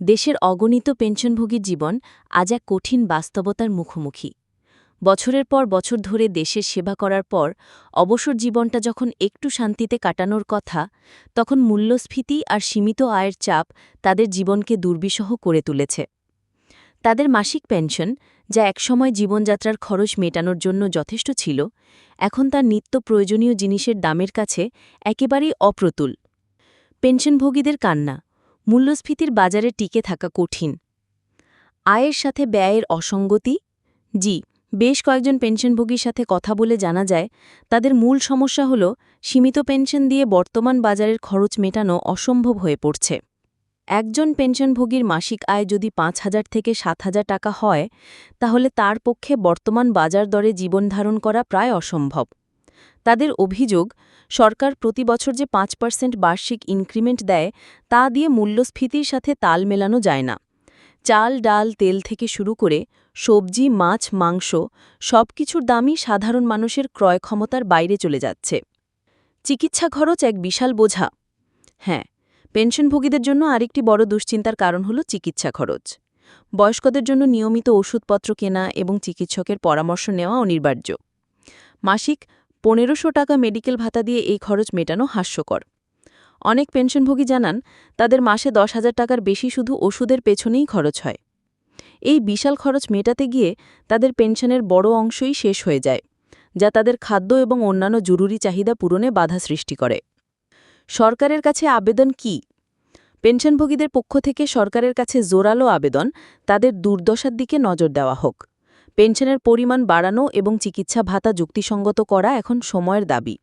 দেশের অগণিত পেনশনভোগীর জীবন আজ এক কঠিন বাস্তবতার মুখোমুখি। বছরের পর বছর ধরে দেশের সেবা করার পর অবসর জীবনটা যখন একটু শান্তিতে কাটানোর কথা, তখন মূল্যস্ফীতি আর সীমিত আয়ের চাপ তাদের জীবনকে দুর্বিষহ করে তুলেছে। তাদের মাসিক পেনশন, যা একসময় জীবনযাত্রার খরচ মেটানোর জন্য যথেষ্ট ছিল, এখন তার নিত্য প্রয়োজনীয় জিনিসের দামের কাছে একেবারেই অপ্রতুল। পেনশনভোগীদের কান্না মূল্যস্ফীতির বাজারে টিকে থাকা কঠিন। আয়ের সাথে ব্যয়ের অসঙ্গতি? জি, বেশ কয়েকজন পেনশনভোগীর সাথে কথা বলে জানা যায়, তাদের মূল সমস্যা হল সীমিত পেনশন দিয়ে বর্তমান বাজারের খরচ মেটানো অসম্ভব হয়ে পড়ছে। একজন পেনশনভোগীর মাসিক আয় যদি পাঁচ হাজার থেকে সাত হাজার টাকা হয়, তাহলে তার পক্ষে বর্তমান বাজার দরে জীবন ধারণ করা প্রায় অসম্ভব। তাদের অভিযোগ, সরকার প্রতি বছর যে পাঁচ পার্সেন্ট বার্ষিক ইনক্রিমেন্ট দেয়, তা দিয়ে মূল্যস্ফীতির সাথে তাল মেলানো যায় না। চাল, ডাল, তেল থেকে শুরু করে সবজি, মাছ, মাংস সব কিছুর দামই সাধারণ মানুষের ক্রয় ক্ষমতার বাইরে চলে যাচ্ছে। চিকিৎসা খরচ এক বিশাল বোঝা। হ্যাঁ পেনশনভোগীদের জন্য আরেকটি বড় দুশ্চিন্তার কারণ হল চিকিৎসা খরচ। বয়স্কদের জন্য নিয়মিত ওষুধপত্র কেনা এবং চিকিৎসকের পরামর্শ নেওয়া অনিবার্য। মাসিক পনেরোশো টাকা মেডিকেল ভাতা দিয়ে এই খরচ মেটানো হাস্যকর। অনেক পেনশনভোগী জানান, তাদের মাসে দশ হাজার টাকার বেশি শুধু ওষুধের পেছনেই খরচ হয়। এই বিশাল খরচ মেটাতে গিয়ে তাদের পেনশনের বড় অংশই শেষ হয়ে যায়, যা তাদের খাদ্য এবং অন্যান্য জরুরি চাহিদা পূরণে বাধা সৃষ্টি করে। সরকারের কাছে আবেদন কি? পেনশনভোগীদের পক্ষ থেকে সরকারের কাছে জোরালো আবেদন, তাদের দুর্দশার দিকে নজর দেওয়া হোক। পেনশনের পরিমাণ বাড়ানো এবং চিকিৎসা ভাতা যুক্তিসঙ্গত করা এখন সময়ের দাবি।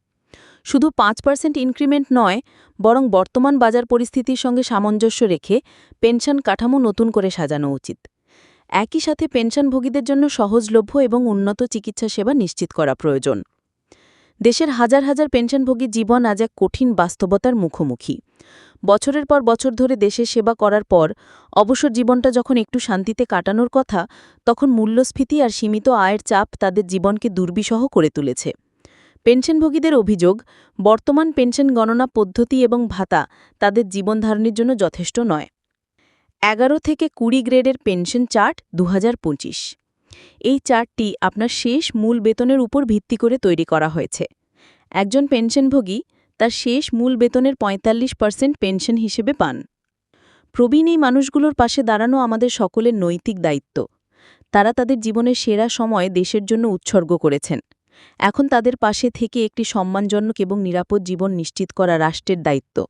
শুধু পাঁচ পার্সেন্ট ইনক্রিমেন্ট নয়, বরং বর্তমান বাজার পরিস্থিতির সঙ্গে সামঞ্জস্য রেখে পেনশন কাঠামো নতুন করে সাজানো উচিত। একই সাথে পেনশনভোগীদের জন্য সহজলভ্য এবং উন্নত চিকিৎসা সেবা নিশ্চিত করা প্রয়োজন। দেশের হাজার হাজার পেনশনভোগীর জীবন আজ এক কঠিন বাস্তবতার মুখোমুখি। বছরের পর বছর ধরে দেশের সেবা করার পর, অবসর জীবনটা যখন একটু শান্তিতে কাটানোর কথা, তখন মূল্যস্ফীতি আর সীমিত আয়ের চাপ তাদের জীবনকে দুর্বিষহ করে তুলেছে। পেনশনভোগীদের অভিযোগ, বর্তমান পেনশন গণনা পদ্ধতি এবং ভাতা তাদের জীবনধারণের জন্য যথেষ্ট নয়। এগারো থেকে কুড়ি গ্রেডের পেনশন চার্ট দু হাজার পঁচিশ। এই চার্টটি আপনার শেষ মূল বেতনের উপর ভিত্তি করে তৈরি করা হয়েছে। একজন পেনশনভোগী তার শেষ মূল বেতনের ৪৫ পার্সেন্ট পেনশন হিসেবে পান। প্রবীণ এই মানুষগুলোর পাশে দাঁড়ানো আমাদের সকলের নৈতিক দায়িত্ব। তারা তাদের জীবনের সেরা সময় দেশের জন্য উৎসর্গ করেছেন। এখন তাদের পাশে থেকে একটি সম্মানজনক এবং নিরাপদ জীবন নিশ্চিত করা রাষ্ট্রের দায়িত্ব।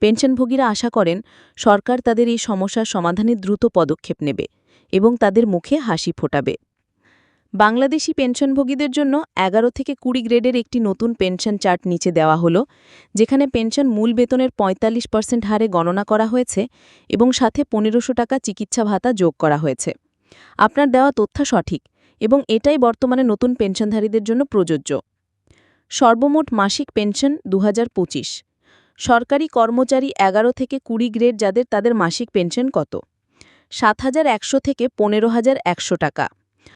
পেনশনভোগীরা আশা করেন, সরকার তাদের এই সমস্যার সমাধানে দ্রুত পদক্ষেপ নেবে এবং তাদের মুখে হাসি ফোটাবে। বাংলাদেশি পেনশনভোগীদের জন্য এগারো থেকে কুড়ি গ্রেডের একটি নতুন পেনশন চার্ট নিচে দেওয়া হলো, যেখানে পেনশন মূল বেতনের ৪৫ পার্সেন্ট হারে গণনা করা হয়েছে এবং সাথে পনেরোশো টাকা চিকিৎসা ভাতা যোগ করা হয়েছে। আপনার দেওয়া তথ্য সঠিক এবং এটাই বর্তমানে নতুন পেনশনধারীদের জন্য প্রযোজ্য। সর্বমোট মাসিক পেনশন দু হাজার পঁচিশ। সরকারি কর্মচারী এগারো থেকে কুড়ি গ্রেড যাদের তাদের মাসিক পেনশন কত? সাত হাজার একশো থেকে পনেরো হাজার একশো টাকা।